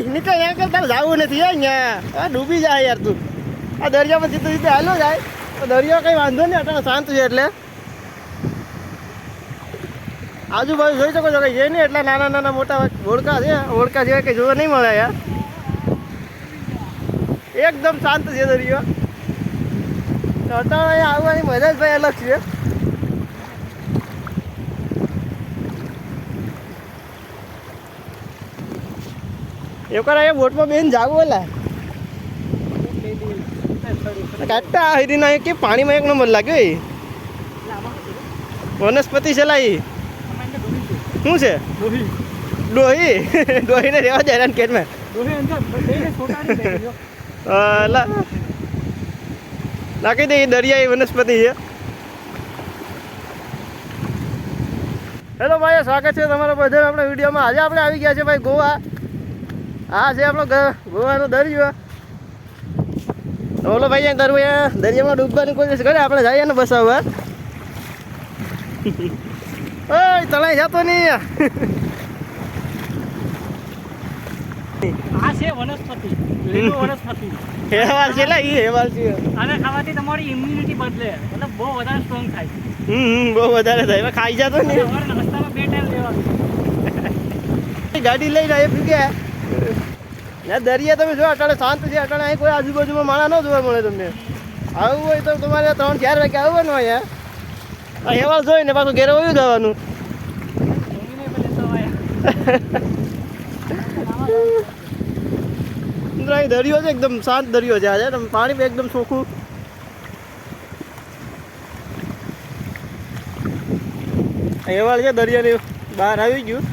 તો અહીંયા તારે જવું નથી અહીંયા. ડૂબી જાય યાર તું. આ દરિયામાં સીધું સીધું હાલો જાય. તો દરિયો કંઈ વાંધો નહીં અટાણે શાંત છે એટલે. આજુબાજુ જોઈ શકો છો કે છે નહીં, એટલા નાના નાના મોટા હોડકા છે. હોડકા જેવા કંઈ જોવા નહીં મળે યાર. એકદમ શાંત છે દરિયો. અટાણે આવવાની મજા જ ભાઈ અલગ છે. એક વાર અહીંયા બોટમાં બેન જાવું એલા. કાઢતા હરી ના કે પાણીમાં એક નંબર લાગ્યો એ. વનસ્પતિ છે લા એ. શું છે? ડોહી. ડોહીને રહેવા જાય હેરાન કેટમાં નાખી દે એ દરિયાઈ વનસ્પતિ છે. હેલો ભાઈ સ્વાગત છે તમારા બધા. આપણા વિડીયોમાં આજે આપણે આવી ગયા છે ભાઈ ગોવા. આ છે આપણો ગોવાનો દરિયો. ઓલો ભાઈ કરવું એ દરિયામાં ડૂબવાની કોશિશ કરે આપણે જઈએ ને બસ હવે. ઓય તળાઈ જતો નહીં આ છે વનસ્પતિ. લીલું વનસ્પતિ. હેવાલ છે લા ઈ હેવાલ છે. અને ખાવાથી તમારી ઇમ્યુનિટી બદલે. મતલબ બહુ વધારે સ્ટ્રોંગ થાય. હમ હમ બહુ વધારે થાય. ખાઈ જતો નહીં. સવારે નાસ્તામાં બે ટાઈમ લેવાનું ગાડી લઈને આવી ગયા ના, દરિયા તમે જો અટાણે શાંત છે, અટાણે અહીં કોઈ આજુબાજુમાં માણા ન જોવા મળે તમને. આવવું હોય તો તમારે ત્રણ, ચાર વાગે આવવાનું અહીંયા અહેવાલ જોઈ જોઈને પાછું ઘેરે વયું જવાનું. દરિયો છે, એકદમ શાંત દરિયો છે આજે પાણી પણ એકદમ ચોખ્ખું. અહેવાલ છે, દરિયાની બહાર આવી ગયું.